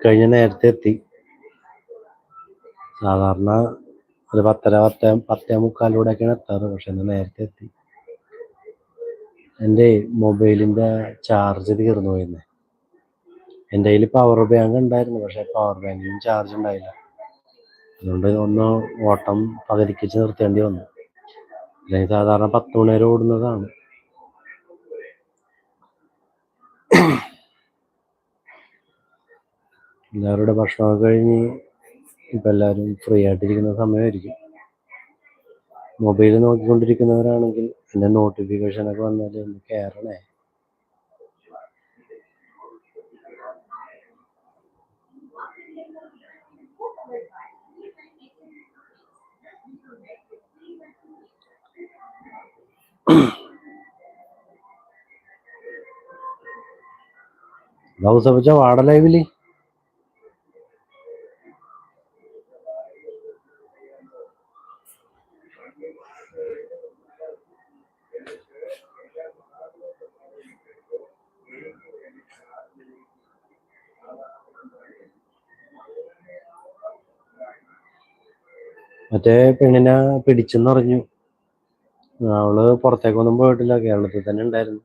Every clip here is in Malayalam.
കഴിഞ്ഞ നേരത്തെ എത്തി സാധാരണ ഒരു പത്തര പത്തേ പത്തേ മുക്കാലിലൂടെയൊക്കെയാണ് എത്താറ് പക്ഷെ ഇന്ന് നേരത്തെ എത്തി എന്റെ മൊബൈലിന്റെ ചാർജ് തീർന്നു പോയിരുന്നേ എന്റെ കയ്യിൽ പവർ ബാങ്ക് ഉണ്ടായിരുന്നു പക്ഷെ പവർ ബാങ്കിനും ചാർജ് ഉണ്ടായില്ല. അതുകൊണ്ട് ഒന്ന് ഓട്ടം പകരിക്കിച്ച് നിർത്തേണ്ടി വന്നു. അല്ലെങ്കിൽ സാധാരണ പത്ത് മണി വരെ ഓടുന്നതാണ്. എല്ലാവരുടെ ഭക്ഷണമൊക്കെ കഴിഞ്ഞ് ഇപ്പം എല്ലാവരും ഫ്രീ ആയിട്ടിരിക്കുന്ന സമയമായിരിക്കും. മൊബൈൽ നോക്കിക്കൊണ്ടിരിക്കുന്നവരാണെങ്കിൽ എന്റെ നോട്ടിഫിക്കേഷനൊക്കെ വന്നാൽ ഒന്ന് കയറണേ ഹൗസ് വെച്ച വാട ലൈവിൽ മറ്റേ പെണ്ണിനെ പിടിച്ചെന്ന് പറഞ്ഞു അവൾ പുറത്തേക്കൊന്നും പോയിട്ടില്ല കേരളത്തിൽ തന്നെ ഉണ്ടായിരുന്നു.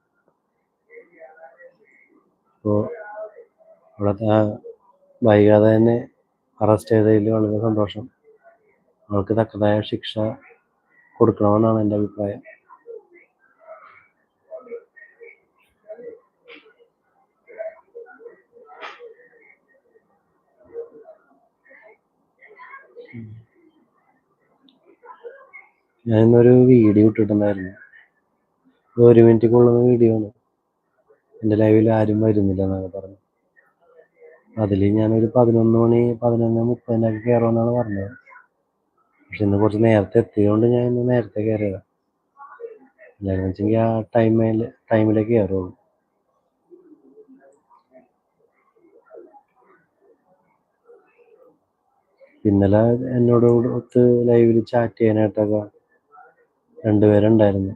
അപ്പോൾ അവിടെ വൈകാതെ തന്നെ അറസ്റ്റ് ചെയ്തതിൽ വളരെ സന്തോഷം. അവൾക്ക് തക്കതായ ശിക്ഷ കൊടുക്കണമെന്നാണ് എന്റെ അഭിപ്രായം. ഞാൻ ഇന്നൊരു വീഡിയോ ഇട്ടിട്ടുണ്ടായിരുന്നു. ഒരു മിനിറ്റ് കൊള്ളുന്ന വീഡിയോ ആണ് എന്റെ ലൈവിൽ ആരും വരുന്നില്ല എന്നൊക്കെ പറഞ്ഞു അതിൽ ഞാനൊരു പതിനൊന്ന് മണി പതിനൊന്ന് മുപ്പതിനൊക്കെ കയറുമെന്നാണ് പറഞ്ഞത്. പക്ഷെ ഇന്ന് കുറച്ച് നേരത്തെ എത്തിയതുകൊണ്ട് ഞാൻ ഇന്ന് നേരത്തെ കയറിയതാണ് എന്താണെന്ന് വെച്ചെങ്കിൽ ആ ടൈമിൽ ടൈമിലേക്ക് കയറുള്ളൂ ഇന്നലെ എന്നോട് ഒത്ത് ലൈവിൽ ചാറ്റ് ചെയ്യാനായിട്ടൊക്കെ രണ്ടുപേരുണ്ടായിരുന്നു.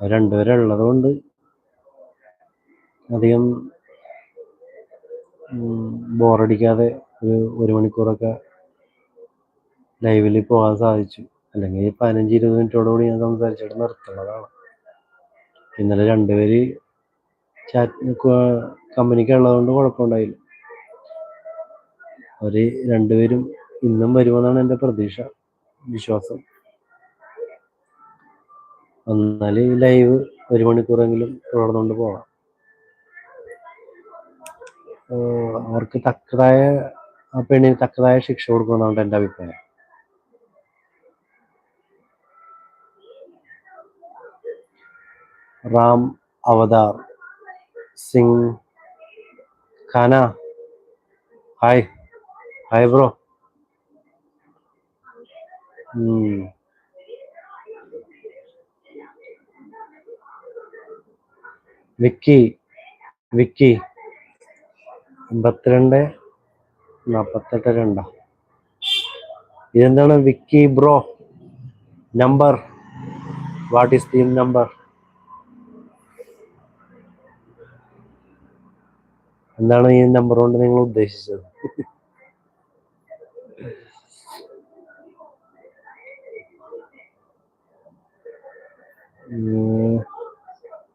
ആ രണ്ടുപേരുള്ളത് കൊണ്ട് അധികം ബോറടിക്കാതെ ഒരു ഒരു മണിക്കൂറൊക്കെ ലൈവിൽ പോകാൻ സാധിച്ചു. അല്ലെങ്കിൽ പതിനഞ്ച് ഇരുപത് മിനിറ്റോടുകൂടി ഞാൻ സംസാരിച്ചിട്ട് നിർത്തുന്നതാണ്. ഇന്നലെ രണ്ടുപേര് ചാറ്റ് കമ്പനിക്ക് ഉള്ളതുകൊണ്ട് കുഴപ്പമുണ്ടായില്ല. അവർ രണ്ടുപേരും ഇന്നും വരുമെന്നാണ് എന്റെ പ്രതീക്ഷ വിശ്വാസം. എന്നാൽ ഈ ലൈവ് ഒരു മണിക്കൂറെങ്കിലും തുടർന്നുകൊണ്ട് പോവാം അവർക്ക് തക്കതായ ആ പെണ്ണിന് തക്കതായ ശിക്ഷ കൊടുക്കണമെന്നാണ് എന്റെ അഭിപ്രായം. റാം അവതാർ സിംഗ് ഖാന. Hi. Hi bro. Vicky Vicky. അമ്പത്തിരണ്ട് നാൽപ്പത്തെട്ട് രണ്ടാ. ഇതെന്താണ് Vicky bro? Number. What is the number? എന്താണ് ഈ നമ്പർ കൊണ്ട് നിങ്ങൾ ഉദ്ദേശിച്ചത്?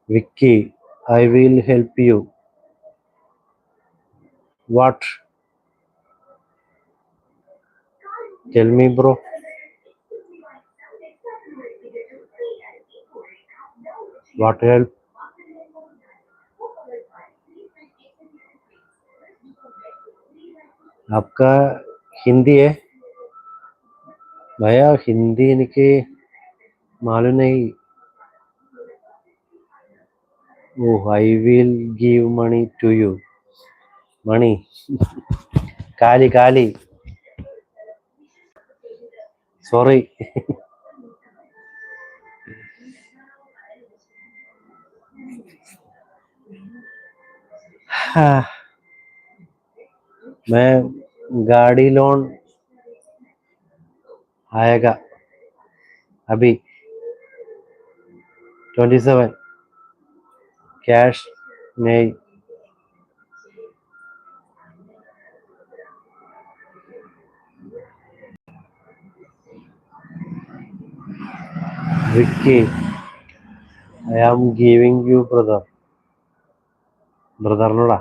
വിക്കി. I will help you. What? Tell me, bro. What help? आपका हिंदी है भैया हिंदी इनके मालूम नहीं oh i will give money to you money kali kali sorry हाँ मैं गाड़ी लोन आएगा अभी ट्वेंटी सेवन ക്യാഷ് നെയ്. Vicky I am giving you brother ബ്രദറിനോടാ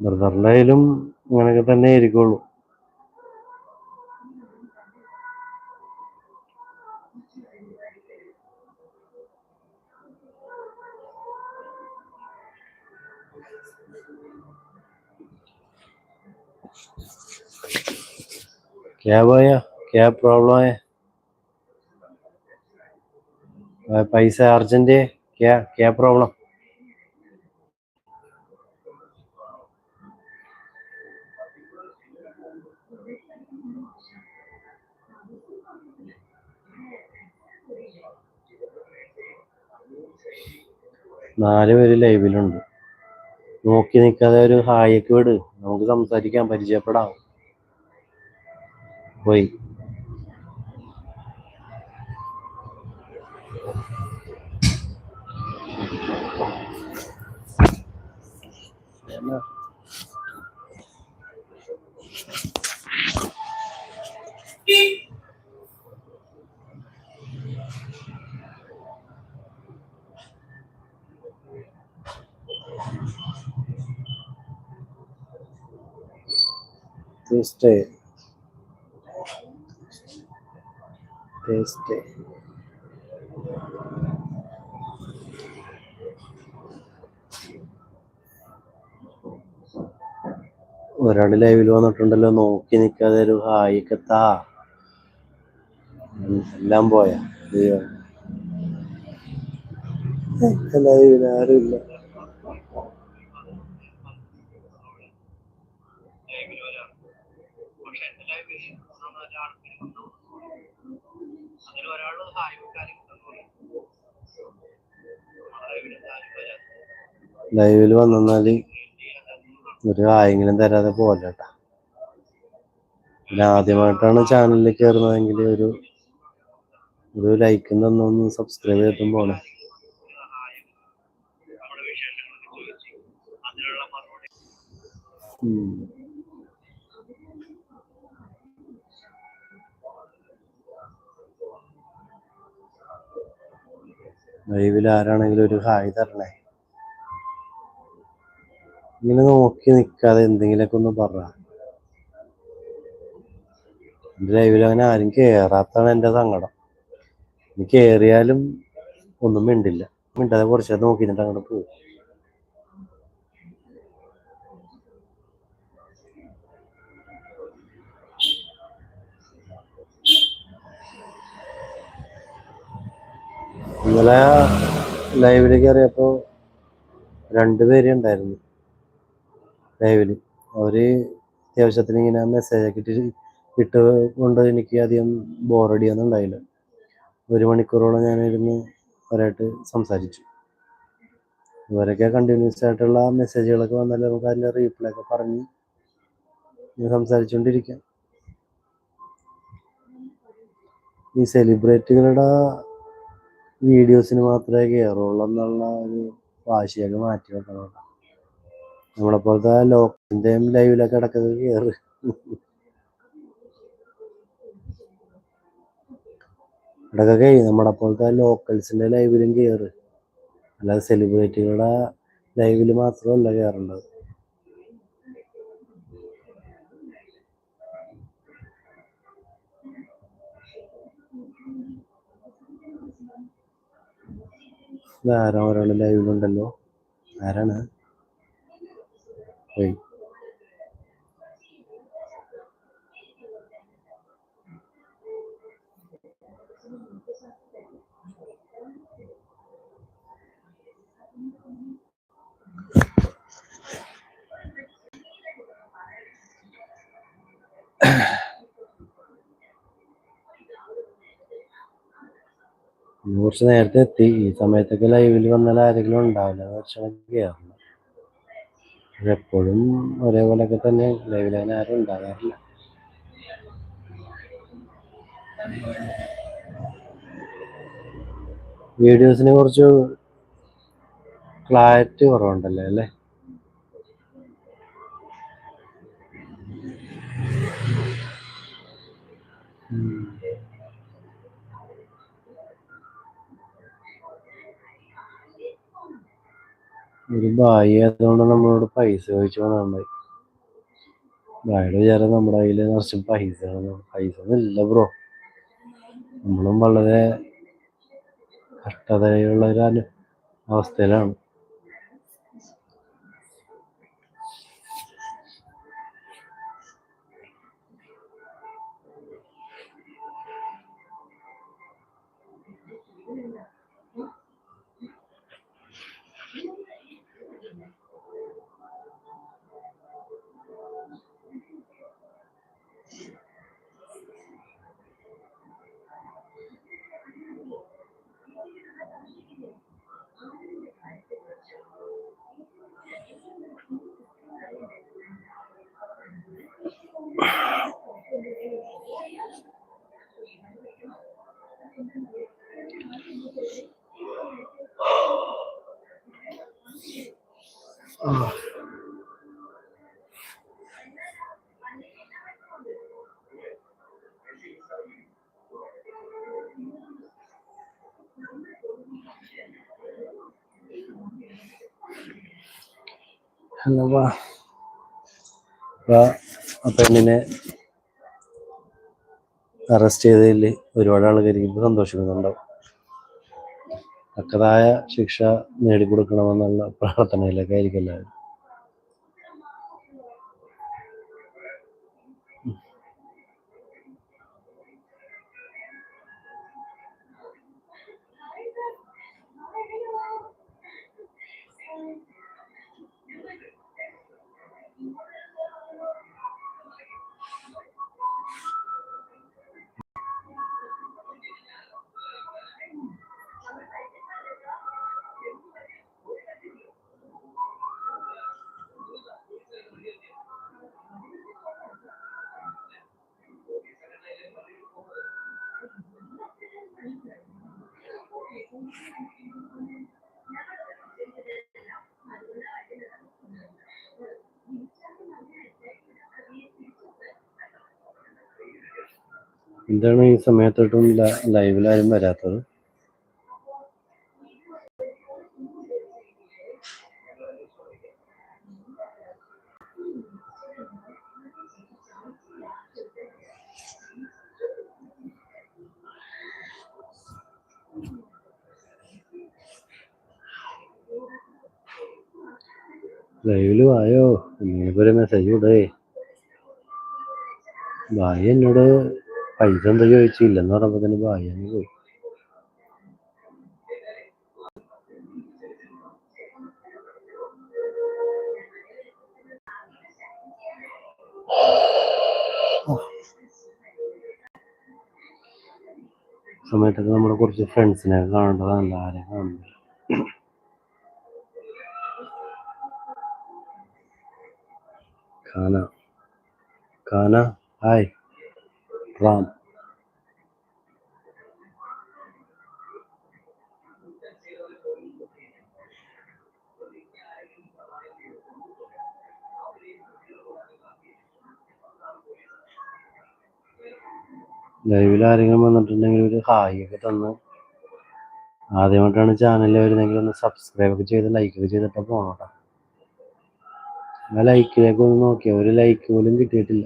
ബ്രദറിന്റെ കയ്യിലും അങ്ങനെയൊക്കെ തന്നെ ആയിരിക്കുള്ളൂ. क्या भैया क्या प्रॉब्लम है आ, पैसा अर्जेंट है क्या क्या प्रॉब्लम നാല് പേര് ലൈവിലുണ്ട് നോക്കി നിൽക്കാതെ ഒരു ഹായൊക്കെ വിട് നമുക്ക് സംസാരിക്കാം പരിചയപ്പെടാം പോയി Tuesday. ഒരാൾ ലൈവിൽ വന്നിട്ടുണ്ടല്ലോ നോക്കി നിൽക്കാതെ ഒരു ഹായിക്കത്താ എല്ലാം പോയാ. ലൈവിൽ ആരുമില്ല. ലൈവിൽ വന്നാൽ ഒരു ആയെങ്കിലും തരാതെ പോലട്ടാ പിന്നെ ആദ്യമായിട്ടാണ് ചാനലിൽ കയറുന്നതെങ്കിൽ ഒരു ഒരു ലൈക്ക് തന്നൊന്ന് സബ്സ്ക്രൈബ് ചെയ്തും പോണേ. ഉം. ലൈവിൽ ആരാണെങ്കിലും ഒരു ഹായ് തരണേ. ഇങ്ങനെ നോക്കി നിൽക്കാതെ എന്തെങ്കിലുമൊക്കെ ഒന്ന് പറ. എന്റെ ലൈവിൽ അങ്ങനെ ആരും കേറാത്താണ് എന്റെ സങ്കടം. ഇനി കേറിയാലും ഒന്നും മിണ്ടില്ല. മിണ്ടാതെ കുറച്ച് നോക്കി നിന്നിട്ട് അങ്ങോട്ട് പോകും ഇന്നലെ ലൈവിൽ കയറിയപ്പോ രണ്ടുപേര് ഉണ്ടായിരുന്നു ലൈവിൽ അവർ അത്യാവശ്യത്തിന് ഇങ്ങനെ മെസ്സേജ് ആക്കിട്ട് ഇട്ട് കൊണ്ട് എനിക്ക് അധികം ബോറടിയൊന്നും ഉണ്ടായില്ല. ഒരു മണിക്കൂറോളം ഞാനിരുന്ന് അവരായിട്ട് സംസാരിച്ചു. ഇവരൊക്കെ കണ്ടിന്യൂസ് ആയിട്ടുള്ള മെസ്സേജുകളൊക്കെ വന്നാൽ നമുക്ക് അതിന്റെ റീപ്ലൈ ഒക്കെ പറഞ്ഞ് സംസാരിച്ചുകൊണ്ടിരിക്കാം ഈ സെലിബ്രിറ്റികളുടെ വീഡിയോസിന് മാത്രമേ കയറുള്ളൂ എന്നുള്ള ഒരു വാശിയൊക്കെ മാറ്റി വെക്കണം നമ്മളെ പോലത്തെ ലോക്കിന്റെയും ലൈവിലൊക്കെ ഇടക്കൊക്കെ കയറ് ഇടക്കൊക്കെ നമ്മളെ പോലത്തെ ലോക്കൽസിന്റെ ലൈവിലും കയറ് അല്ലാതെ സെലിബ്രിറ്റികളുടെ ലൈവിൽ മാത്രമല്ല കയറേണ്ടത് ആരാ ഒരാൾ ലൈവിലുണ്ടല്ലോ. ആരാണ്? ഇന്ന് കുറച്ച് നേരത്തെ എത്തി. ഈ സമയത്തൊക്കെ ലൈവിൽ വന്നാൽ ആരെങ്കിലും ഉണ്ടാവില്ല. എന്ന് എപ്പോഴും ഒരേപോലെയൊക്കെ തന്നെ ലൈവിൽ അങ്ങനെ ആരും ഉണ്ടാകാറില്ല. വീഡിയോസിനെ കുറച്ച് ക്ലാരിറ്റി കുറവുണ്ടല്ലേ അല്ലേ? ഒരു ബായി ആയതുകൊണ്ട് നമ്മളോട് പൈസ ചോദിച്ചു വന്നിട്ടുണ്ടായി ബായുടെ വിചാരം നമ്മുടെ കയ്യിൽ നിറച്ച് പൈസ പൈസ ഒന്നും ഇല്ല ബ്രോ നമ്മളും വളരെ കഷ്ടതയുള്ള ഒരു അവസ്ഥയിലാണ് എന്നപ്പാ ആ പെണ്ണിനെ അറസ്റ്റ് ചെയ്തതിൽ ഒരുപാട് ആൾക്കാർ ഇപ്പോൾ സന്തോഷിക്കുന്നുണ്ടാവും. തക്കതായ ശിക്ഷ നേടിക്കൊടുക്കണമെന്നുള്ള പ്രാർത്ഥനയിലൊക്കെ ആയിരിക്കും എല്ലാവരും. എന്താണ് ഈ സമയത്തോട്ടും ലൈവിൽ ആരും വരാത്തത്? ലൈവിൽ വായോ? നിങ്ങൾക്കൊരു മെസ്സേജ് വിടേ ഭായി എന്നോട് പൈസ എന്താ ചോദിച്ചില്ലെന്ന് പറഞ്ഞപ്പോ തന്നെ ഭാഗ്യം പോയി. സമയത്തൊക്കെ നമ്മുടെ കുറച്ച് ഫ്രണ്ട്സിനെ കാണേണ്ടതല്ല ആരെ കാണുന്നത് കാന കാന ഹായ്. റാം ലൈവിൽ ആരെങ്കിലും വന്നിട്ടുണ്ടെങ്കിൽ ഒരു ഹായ് ഒക്കെ തന്ന്. ആദ്യമായിട്ടാണ് ചാനലിൽ വരുന്നെങ്കിൽ ഒന്ന് സബ്സ്ക്രൈബ് ഒക്കെ ചെയ്ത് ലൈക്ക് ഒക്കെ ചെയ്തിട്ട് പോണോട്ടാ. ആ ലൈക്കിലേക്ക് ഒന്ന് നോക്കിയാൽ ഒരു ലൈക്ക് പോലും കിട്ടിയിട്ടില്ല.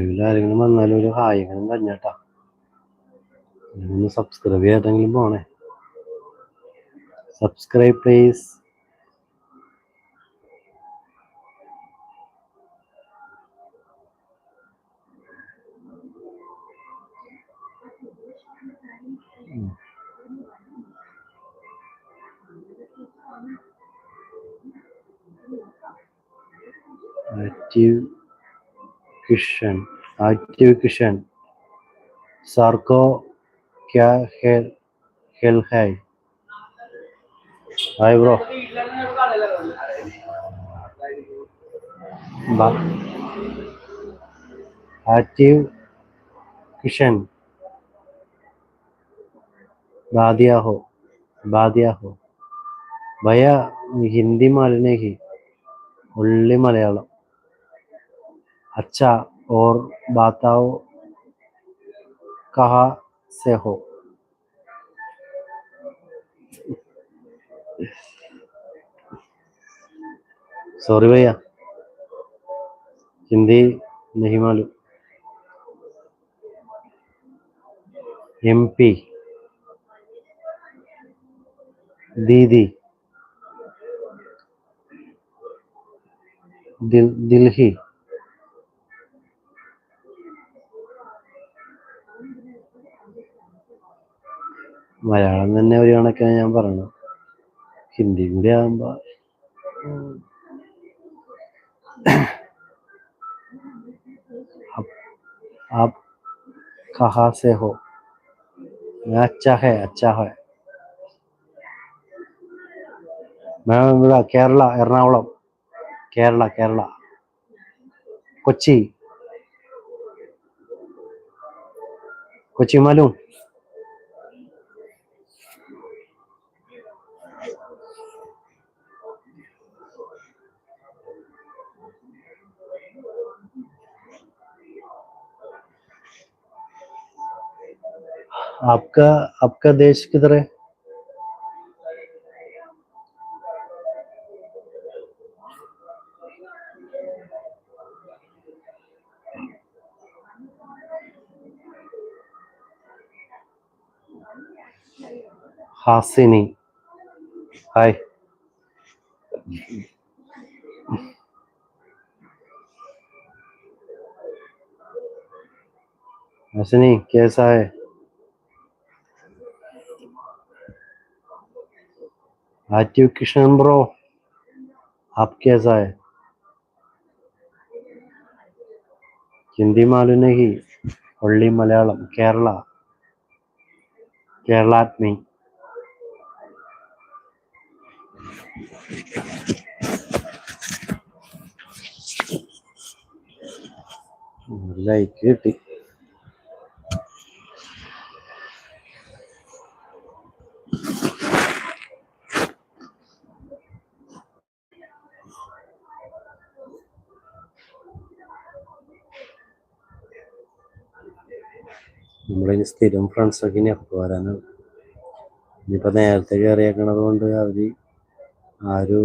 നിലവിൽ ആരെങ്കിലും വന്നാലും ഒരു ഹായകനും തന്നെട്ടാ ഒന്ന് സബ്സ്ക്രൈബ് ചെയ്തെങ്കിലും പോണേ. Subscribe please active cushion active cushion sir को क्या हेल हेल है हाय ब्रो एक्टिव किशन बादिया हो बादिया हो भैया हिंदी मालूम नहीं ओनली मलयालम अच्छा और बताओ कहाँ से हो? सॉरी भैया। हिंदी नहीं मालूम। एमपी दीदी। दिल दिल्ली മലയാളം തന്നെ ഒരു കണക്കാണ് ഞാൻ പറയണത് ഹിന്ദി കൂടി ആകുമ്പോ ഉം. आप आप कहाँ से हो अच्छा है अच्छा है ഞാൻ ഇവിടെ കേരള എറണാകുളം കേരള കേരള കൊച്ചി കൊച്ചി മാലൂം आपका आपका देश किधर है? हासिनी। हाय। हासिनी कैसा है? आतिव किशन ब्रो आप कैसा है हिंदी मालूम नहीं ओनली मलयालम केरला केरला आदमी ലൈക്ക് കിട്ടി നമ്മുടെ സ്ഥിരം ഫ്രണ്ട്സൊക്കെ ഇനി അപ്പം വരാനാണ്. ഇനിയിപ്പോൾ നേരത്തെ കയറിയേക്കണത് കൊണ്ട് അവർ ആ ഒരു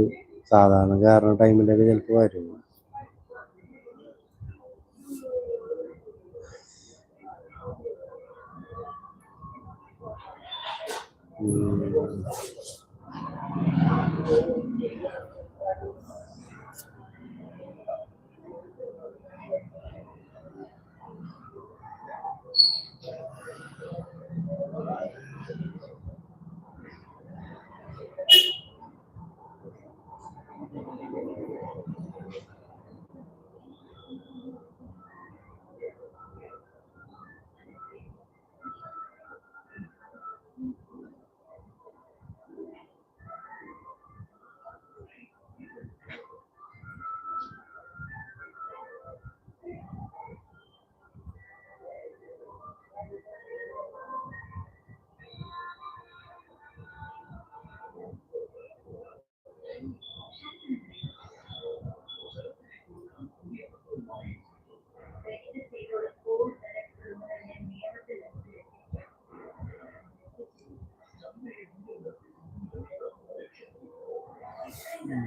സാധാരണ കയറുന്ന ടൈമിലൊക്കെ ചിലപ്പോൾ വരും.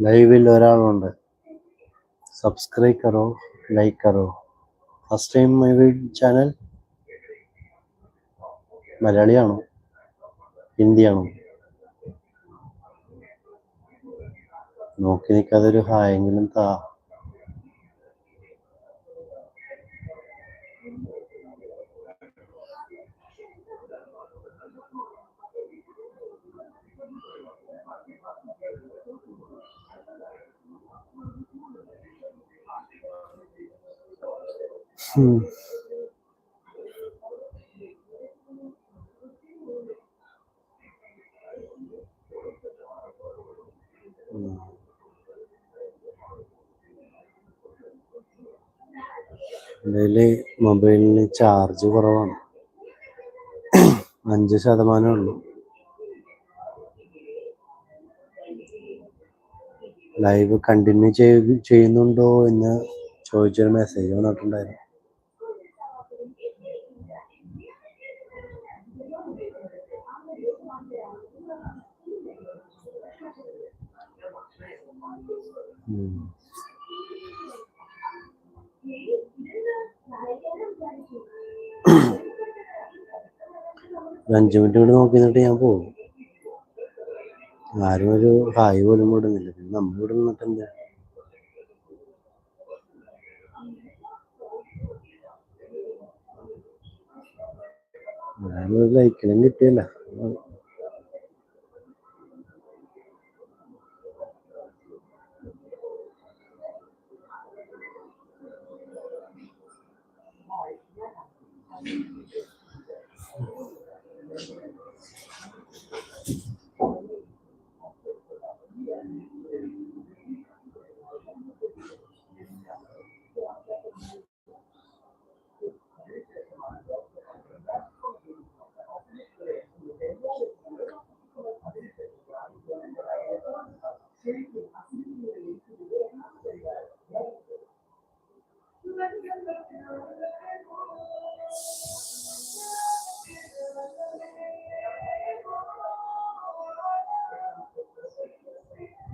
ലൈവിൽ ഒരാളുണ്ട്. സബ്സ്ക്രൈബ് കറോ ലൈക്ക് കറോ ഫസ്റ്റ് ടൈം മൈ ചാനൽ മലയാളിയാണോ? ഹിന്ദിയാണോ? നോക്കി നിൽക്കാതെ ഒരു ഹായെങ്കിലും താ. ഉം. മൊബൈലിന് ചാർജ് കുറവാണ്. അഞ്ച് ശതമാനമേ ഉള്ളൂ. ലൈവ് കണ്ടിന്യൂ ചെയ്യുന്നുണ്ടോ എന്ന് ചോദിച്ചൊരു മെസ്സേജ് വന്നിട്ടുണ്ടായിരുന്നു ഉം. ഒരു അഞ്ച് മിനിറ്റ് കൂടി നോക്കി നിന്നിട്ട് ഞാൻ പോകും ആരും ഒരു ഹായ് പോലും വിടുന്നില്ല. പിന്നെ നമ്മൾ ഇവിടെ നിന്നിട്ട് എന്താ ലൈക്കിലും കിട്ടിയല്ല.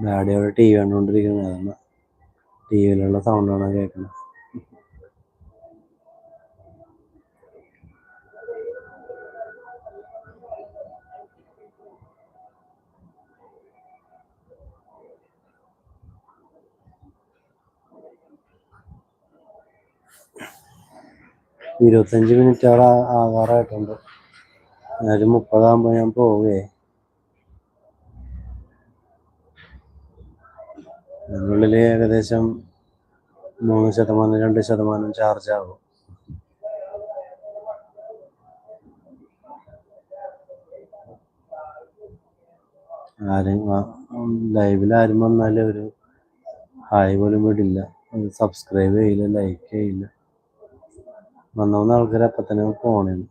ഡാഡി അവിടെ ടി വി കണ്ടുകൊണ്ടിരിക്കുന്നത്. അതാണ് ടി വിയിലുള്ള സൗണ്ടാണ് കേൾക്കുന്നത്? ഇരുപത്തഞ്ച് മിനിറ്റ് അവിടെ ആകാറായിട്ടുണ്ട്. ഒരു മുപ്പതാകുമ്പോൾ ഞാൻ പോവേ. അതിനുള്ളിൽ ഏകദേശം മൂന്ന് ശതമാനം രണ്ട് ശതമാനം ചാർജ് ആകും ആരും ലൈവിൽ ആരും വന്നാലും ഒരു ഹായ് പോലും വിടില്ല. സബ്സ്ക്രൈബ് ചെയ്യില്ല ലൈക്ക് ചെയ്യില്ല. വന്ന ആൾക്കാർ അപ്പം തന്നെ പോണേന്ന്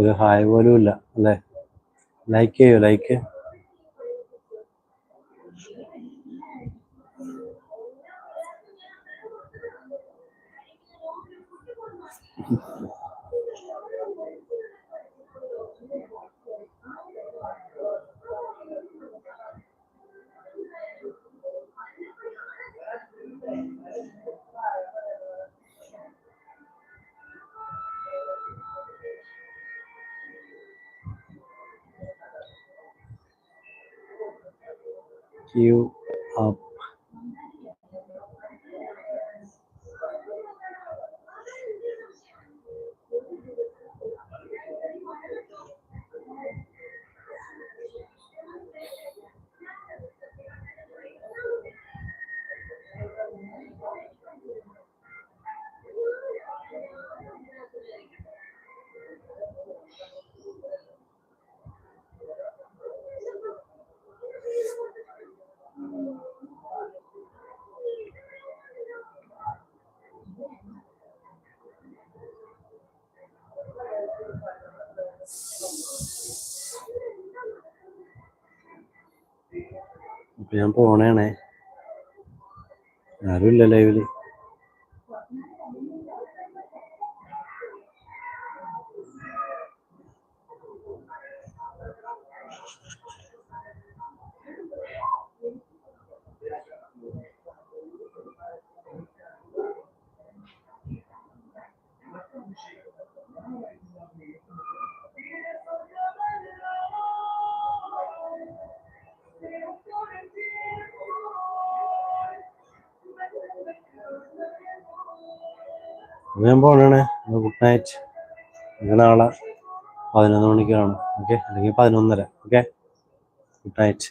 ഒരു ഹായ് പോലും ഇല്ല അല്ലേ? ലൈക്ക് ചെയ്യോ ലൈക്ക് യു അപ്പ് അപ്പൊ ഞാൻ പോണേണേ. ആരുമില്ല ലൈവിൽ അപ്പൊ പോകണേ ഗുഡ് നൈറ്റ് ഇന്ന് നാളെ പതിനൊന്ന് മണിക്ക് കാണാം. ഓക്കെ അല്ലെങ്കിൽ പതിനൊന്നര. Okay good night